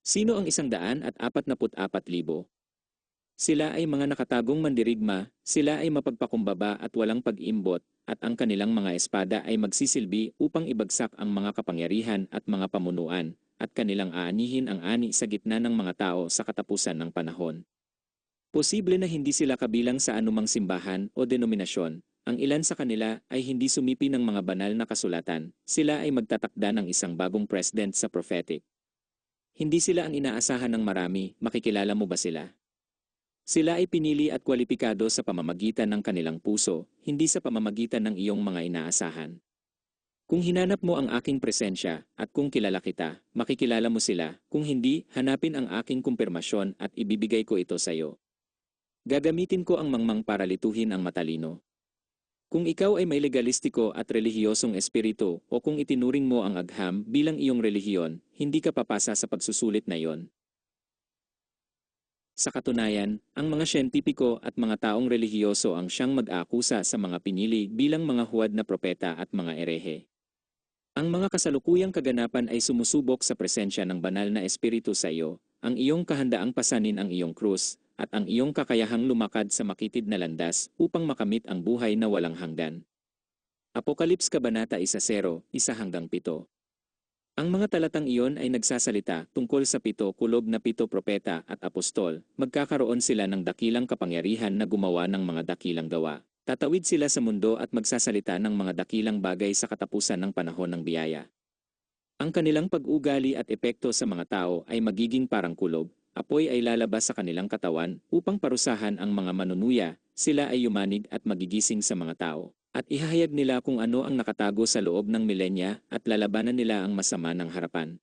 Sino ang isang daan at apat na apat libo? Sila ay mga nakatagong mandirigma, sila ay mapagpakumbaba at walang pag-imbot, at ang kanilang mga espada ay magsisilbi upang ibagsak ang mga kapangyarihan at mga pamunuan, at kanilang aanihin ang ani sa gitna ng mga tao sa katapusan ng panahon. Posible na hindi sila kabilang sa anumang simbahan o denominasyon, ang ilan sa kanila ay hindi sumipi ng mga banal na kasulatan, sila ay magtatakda ng isang bagong president sa prophetic. Hindi sila ang inaasahan ng marami, makikilala mo ba sila? Sila ay pinili at kwalipikado sa pamamagitan ng kanilang puso, hindi sa pamamagitan ng iyong mga inaasahan. Kung hinanap mo ang aking presensya at kung kilala kita, makikilala mo sila, kung hindi, hanapin ang aking kumpirmasyon at ibibigay ko ito sa iyo. Gagamitin ko ang mangmang para lituhin ang matalino. Kung ikaw ay may legalistiko at relihiyosong espiritu o kung itinuring mo ang agham bilang iyong relihiyon, hindi ka papasa sa pagsusulit na iyon. Sa katunayan, ang mga siyentipiko at mga taong relihiyoso ang siyang mag-akusa sa mga pinili bilang mga huwad na propeta at mga erehe. Ang mga kasalukuyang kaganapan ay sumusubok sa presensya ng banal na espiritu sa iyo, ang iyong kahandaang pasanin ang iyong krus, at ang iyong kakayahang lumakad sa makitid na landas upang makamit ang buhay na walang hanggan. Apokalips Kabanata 1.0, 1 hanggang 7 Ang mga talatang iyon ay nagsasalita tungkol sa pito kulob na pito propeta at apostol, magkakaroon sila ng dakilang kapangyarihan na gumawa ng mga dakilang gawa. Tatawid sila sa mundo at magsasalita ng mga dakilang bagay sa katapusan ng panahon ng biyaya. Ang kanilang pag-ugali at epekto sa mga tao ay magiging parang kulob, apoy ay lalabas sa kanilang katawan upang parusahan ang mga manunuya, sila ay yumanig at magigising sa mga tao. At ihahayag nila kung ano ang nakatago sa loob ng milenya at lalabanan nila ang masama ng harapan.